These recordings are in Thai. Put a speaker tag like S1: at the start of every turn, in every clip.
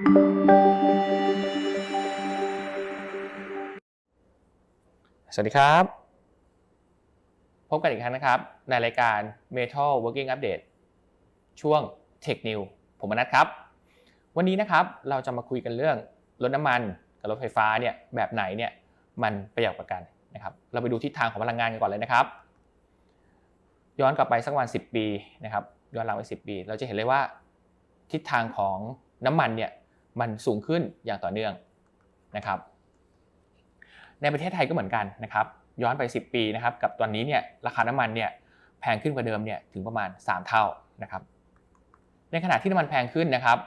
S1: สวัสดีครับ พบกันอีกครั้งนะครับ ในรายการ Metal Working Update ช่วง Tech New ผมมนัทครับ วันนี้นะครับเราจะมาคุยกันเรื่องรถน้ำมันกับรถไฟฟ้าเนี่ยแบบไหนเนี่ยมันประหยัดกว่ากันนะครับ เราไปดูทิศทางของพลังงานกันก่อนเลยนะครับ ย้อนกลับไปสักวัน 10 ปีนะครับ ย้อนหลังไป 10 ปี เราจะเห็นเลยว่าทิศทางของน้ำมันเนี่ย มันสูงขึ้นอย่างต่อเนื่องนะครับ ในประเทศไทยก็เหมือนกันนะครับ ย้อนไป 10 ปีนะครับ กับตอนนี้เนี่ยราคาน้ำมันเนี่ยแพงขึ้นกว่าเดิมเนี่ยถึงประมาณ 3 เท่านะครับ ในขณะที่น้ำมันแพงขึ้นนะครับ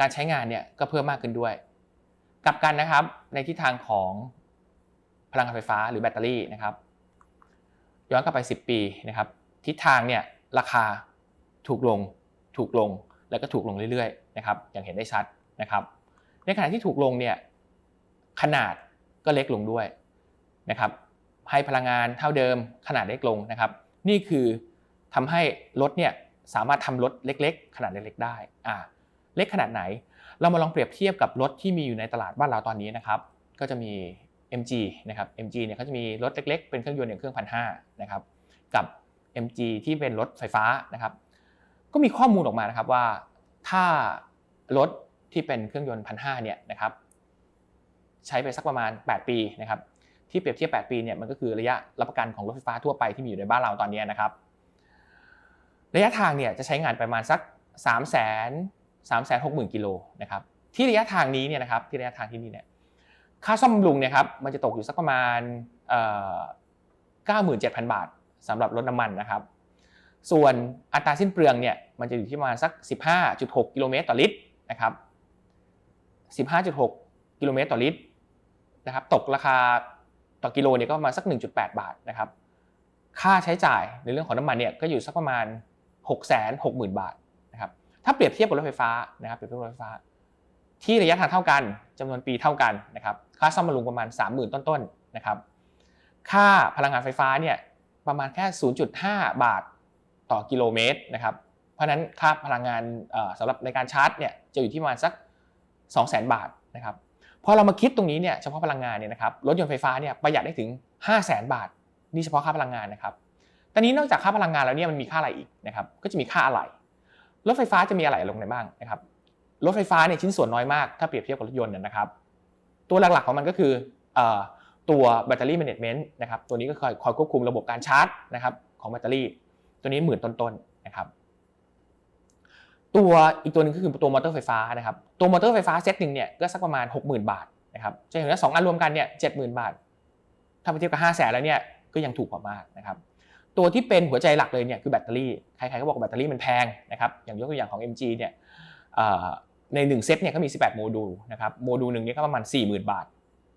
S1: การใช้งานเนี่ยก็เพิ่มมากขึ้นด้วย กลับกันนะครับในทิศทางของพลังงานไฟฟ้าหรือแบตเตอรี่นะครับ ย้อนกลับไป 10 ปีนะครับ ทิศทางเนี่ยราคาถูกลงถูกลงแล้วก็ถูกลงเรื่อยๆนะครับอย่างเห็นได้ชัด นะครับ ในขณะที่ถูกลงเนี่ยขนาดก็เล็กลงด้วยนะครับ ให้พลังงานเท่าเดิมขนาดเล็กลงนะครับ นี่คือทำให้รถเนี่ยสามารถทำรถเล็ก ๆ ขนาดเล็กๆได้อ่าเล็กขนาดไหน เรามาลองเปรียบเทียบกับรถที่มีอยู่ในตลาดบ้านเราตอนนี้นะครับ ก็จะมี MG นะครับ MG เนี่ยเขาจะมีรถเล็ก ๆ เป็นเครื่องยนต์อย่างเครื่องพันห้านะครับ กับ MG ที่เป็นรถไฟฟ้านะครับ ก็มีข้อมูลออกมานะครับว่าถ้ารถ ที่เป็นเครื่องยนต์พันห้าเนี่ยนะครับใช้ไปสักประมาณ 8 ปีนะครับที่เปรียบเทียบ 8 ปีเนี่ยมันก็คือระยะรับประกันของรถไฟฟ้าทั่วไปที่มีอยู่ในบ้านเราตอนนี้นะครับ ระยะทางเนี่ยจะใช้งานประมาณสัก 3 0 0 0 0 0 3 6 0 0 0กิโลนะครับที่ระยะทางนี้เนี่ยนะครับที่ระยะทางที่นี่เนี่ยค่าซ่อมบำรุงเนี่ยครับมันจะตกอยู่สักประมาณ97,000บาทสำหรับรถน้ำมันนะครับ ส่วนอัตราสิ้นเปลืองเนี่ยมันจะอยู่ที่ประมาณสัก 15.6 กิโลเมตรต่อลิตรนะครับ 15.6 กิโลเมตรต่อลิตรนะครับตกราคาต่อกิโลเนี่ยก็มาสัก 1.8 บาทนะครับค่าใช้จ่ายในเรื่องของน้ำมันเนี่ยก็อยู่สักประมาณ 6 6 0 0 0 0 บาทนะครับถ้าเปรียบเทียบกับรถไฟฟ้านะครับเปรียบเทียบรถไฟฟ้า ที่ระยะทางเท่ากันจำนวนปีเท่ากันนะครับค่าซ่อมบำรุงประมาณ 30,000 ต้นๆนะครับค่าพลังงานไฟฟ้าเนี่ยประมาณแค่ 0.5 บาทต่อกิโลเมตรนะครับเพราะฉะนั้นค่าพลังงานสำหรับในการชาร์จเนี่ยจะอยู่ที่ประมาณสัก 200,000 บาทนะครับพอเรามาคิดตรงนี้เนี่ยเฉพาะพลังงานเนี่ยนะครับรถยนต์ไฟฟ้าเนี่ยประหยัดได้ถึง 5 0 0 0 0 0 บาท นี่เฉพาะค่าพลังงานนะครับตอนนี้นอกจากค่าพลังงานแล้วเนี่ยมันมีค่าอะไรอีกนะครับก็จะมีค่าอะไหล่รถไฟฟ้าจะมีอะไหล่ลงไหนบ้างนะครับรถไฟฟ้าเนี่ยชิ้นส่วนน้อยมากถ้าเปรียบเทียบกับรถยนต์นะครับ ตัวหลักๆของมันก็คือตัวแบตเตอรี่แมネจเมนต์นะครับตัวนี้ก็คอยคอยควบคุมระบบการชาร์จนะครับของแบตเตอรี่ ตัวนี้หมื่นต้นๆน ตัวอีกตัวหนึ่งก็คือตัวมอเตอร์ไฟฟ้านะครับตัวมอเตอร์ไฟฟ้าเซตหนึ่งเนี่ยก็สักประมาณ 60,000 บาทนะครับจะเห็นว่าสองอันรวมกันเนี่ยเจ็ดหมื่นบาท ถ้าไปเทียบกับ5 0 0แสนแล้วเนี่ยก็ยังถูกกว่ามากนะครับตัวที่เป็นหัวใจหลักเลยเนี่ยคือแบตเตอรี่ใครๆก็บอกว่าแบตเตอรี่มันแพงนะครับอย่างยกตัวอย่างของ MG เนี่ยใน1เซตเนี่ยก็มี 18 โมดูลนะครับโมดูลหนึ่งเนี่ยก็ประมาณ 40,000 บาท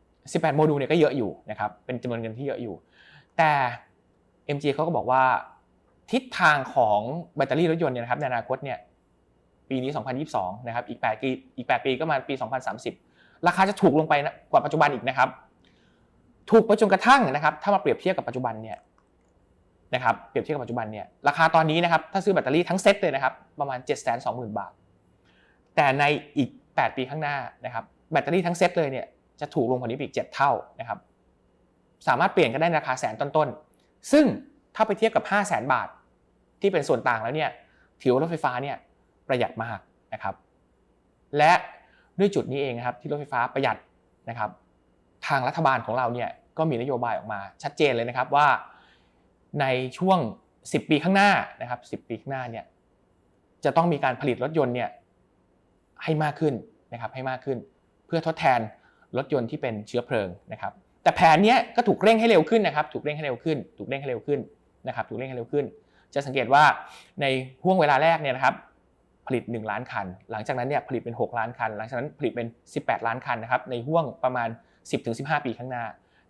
S1: 18 โมดูลเนี่ยก็เยอะอยู่นะครับเป็นจำนวนเงินที่เยอะอยู่ แต่ MG เขาก็บอกว่าทิศทางของแบตเตอรี่รถยนต์เนี่ยนะครับในอนาคตเนี่ย ปีนี้ 2022 นะครับ อีก8ปีอีก 8 ปีก็มาปี 2030 ราคาจะถูกลงไปกว่าปัจจุบันอีกนะครับ ถูกไปจนกระทั่งนะครับ ถ้ามาเปรียบเทียบกับปัจจุบันเนี่ยนะครับ เปรียบเทียบกับปัจจุบันเนี่ย ราคาตอนนี้นะครับ ถ้าซื้อแบตเตอรี่ทั้งเซ็ตเลยนะครับ ประมาณ 720,000 บาท แต่ในอีก 8 ปีข้างหน้านะครับ แบตเตอรี่ทั้งเซ็ตเลยเนี่ย จะถูกลงกว่านี้อีก 7 เท่านะครับ สามารถเปลี่ยนกันได้ราคาแสนต้นๆ ซึ่งถ้าไปเทียบกับ 5 0 0 0 0 0 บาท ที่เป็นส่วนต่างแล้วเนี่ย ถือว่ารถไฟฟ้าเนี่ย ประหยัดมากนะครับ และด้วยจุดนี้เองนะครับที่รถไฟฟ้าประหยัดนะครับ ทางรัฐบาลของเราเนี่ยก็มีนโยบายออกมาชัดเจนเลยนะครับว่าในช่วง 10 ปีข้างหน้านะครับ 10 ปีข้างหน้าเนี่ยจะต้องมีการผลิตรถยนต์เนี่ยให้มากขึ้นนะครับให้มากขึ้น เพื่อทดแทนรถยนต์ที่เป็นเชื้อเพลิงนะครับ แต่แผนนี้ก็ถูกเร่งให้เร็วขึ้นนะครับ ถูกเร่งให้เร็วขึ้น ถูกเร่งให้เร็วขึ้นนะครับ ถูกเร่งให้เร็วขึ้น จะสังเกตว่าในห่วงเวลาแรกเนี่ยนะครับ ผลิต 1 ล้านคัน หลังจากนั้นเนี่ยผลิตเป็น 6 ล้านคัน หลังจากนั้นผลิตเป็น 18 ล้านคันนะครับในห่วงประมาณ 10-15 ปีข้างหน้า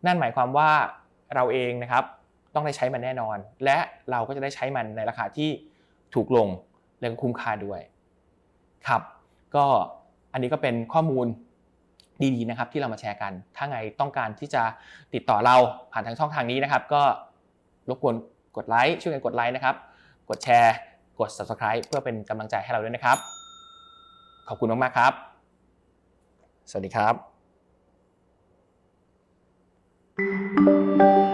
S1: นั่นหมายความว่าเราเองนะครับต้องได้ใช้มันแน่นอน และเราก็จะได้ใช้มันในราคาที่ถูกลงและคุ้มค่าด้วยครับก็อันนี้ก็เป็นข้อมูลดีๆนะครับที่เรามาแชร์กัน ถ้าไงต้องการที่จะติดต่อเราผ่านทางช่องทางนี้นะครับ ก็รบกวนกดไลค์ช่วยกันกดไลค์นะครับ กดแชร์ กด subscribe เพื่อเป็นกำลังใจให้เราด้วยนะครับ ขอบคุณมาก ๆ ครับ สวัสดีครับ thank you